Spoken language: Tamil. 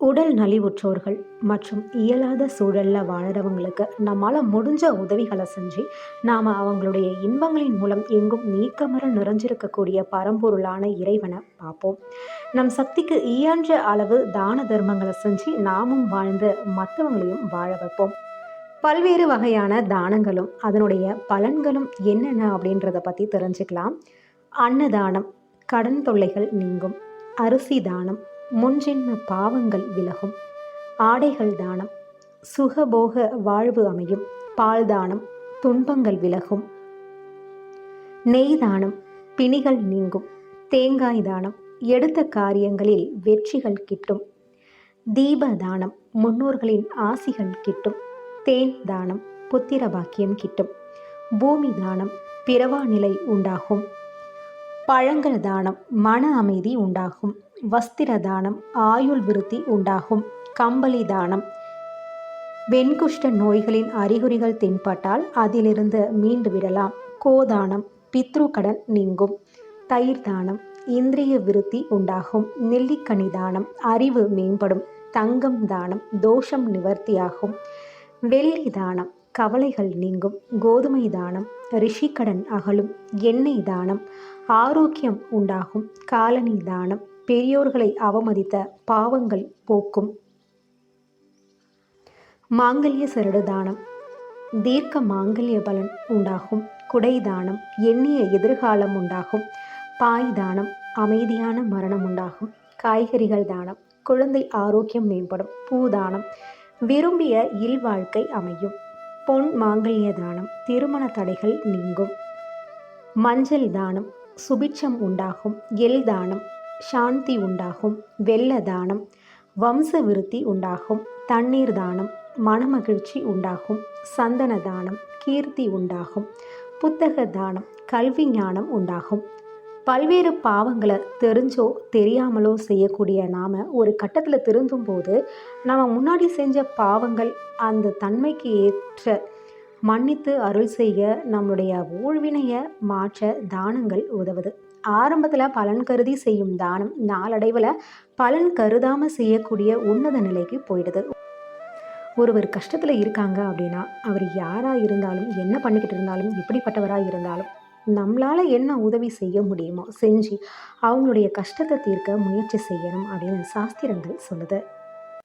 உடல் நலிவுற்றோர்கள் மற்றும் இயலாத சூழலில் வாழறவங்களுக்கு நம்மால் முடிஞ்ச உதவிகளை செஞ்சு நாம் அவங்களுடைய இன்பங்களின் மூலம் எங்கும் நீக்கமர நிறைஞ்சிருக்கக்கூடிய பரம்பொருளான இறைவனை பார்ப்போம். நம் சக்திக்கு இயன்ற அளவு தான தர்மங்களை செஞ்சு நாமும் வாழ்ந்து மற்றவங்களையும் வாழ வைப்போம். பல்வேறு வகையான தானங்களும் அதனுடைய பலன்களும் என்னென்ன அப்படின்றத பற்றி தெரிஞ்சுக்கலாம். அன்னதானம் கடன் தொல்லைகள் நீங்கும் அரிசி தானம் முன்ஜென்ம பாவங்கள் விலகும். ஆடைகள் தானம் சுகபோக வாழ்வு அமையும். பால் தானம் துன்பங்கள் விலகும். நெய் தானம் பிணிகள் நீங்கும். தேங்காய் தானம் எடுத்த காரியங்களில் வெற்றிகள் கிட்டும். தீப தானம் முன்னோர்களின் ஆசிகள் கிட்டும். தேன் தானம் புத்திர பாக்கியம் கிட்டும். பூமி தானம் பிறவா நிலை உண்டாகும். பழங்கள் தானம் மன அமைதி உண்டாகும். வஸ்திர தானம் ஆயுள் விருத்தி உண்டாகும். கம்பளி தானம். வெண்குஷ்ட நோய்களின் அறிகுறிகள் தென்பட்டால் அதிலிருந்து மீண்டு விடலாம். கோதானம் பித்ரு கடன் நீங்கும். தயிர் தானம் இந்திரிய விருத்தி உண்டாகும். நெல்லிக்கனி தானம் அறிவு மேம்படும். தங்கம் தானம் தோஷம் நிவர்த்தியாகும். வெள்ளி தானம் கவலைகள் நீங்கும். கோதுமை தானம் ரிஷிக்கடன் அகலும். எண்ணெய் தானம் ஆரோக்கியம் உண்டாகும். காலனி தானம். பெரியோர்களை அவமதித்த பாவங்கள் போக்கும். மாங்கல்ய சரடு தானம். தீர்க்க மாங்கல்ய பலன் உண்டாகும். குடை தானம். எண்ணிய எதிர்காலம் உண்டாகும். பாய் தானம். அமைதியான மரணம் உண்டாகும். காய்கறிகள் தானம். குழந்தை ஆரோக்கியம் மேம்படும். பூதானம் விரும்பிய இல்வாழ்க்கை அமையும். பொன் மாங்கல்ய தானம். திருமண தடைகள் நீங்கும். மஞ்சள் தானம். சுபிட்சம் உண்டாகும் எல் தானம் சாந்தி உண்டாகும் வெள்ள தானம் வம்ச விருத்தி உண்டாகும் தண்ணீர் தானம் மனமகிழ்ச்சி உண்டாகும் சந்தன தானம் கீர்த்தி உண்டாகும் புத்தக தானம் கல்வி ஞானம் உண்டாகும். பல்வேறு பாவங்களை தெரிஞ்சோ தெரியாமலோ செய்யக்கூடிய நாம் ஒரு கட்டத்தில் திருந்தும் போது நம்ம முன்னாடி செஞ்ச பாவங்கள் அந்த தன்மைக்கு ஏற்ற மன்னித்து அருள் செய்ய நம்மளுடைய ஊழ்வினையை மாற்ற தானங்கள் உதவுது. ஆரம்பத்தில் பலன் கருதி செய்யும் தானம் நாளடைவில் பலன் கருதாமல் செய்யக்கூடிய உன்னத நிலைக்கு போயிடுது. ஒருவர் கஷ்டத்தில் இருக்காங்க அப்படின்னா அவர் யாராக இருந்தாலும் என்ன பண்ணிக்கிட்டு இருந்தாலும் எப்படிப்பட்டவராக இருந்தாலும் நம்மளால் என்ன உதவி செய்ய முடியுமோ செஞ்சு அவங்களுடைய கஷ்டத்தை தீர்க்க முயற்சி செய்யணும் அப்படின்னு சாஸ்திரங்கள் சொல்லுது.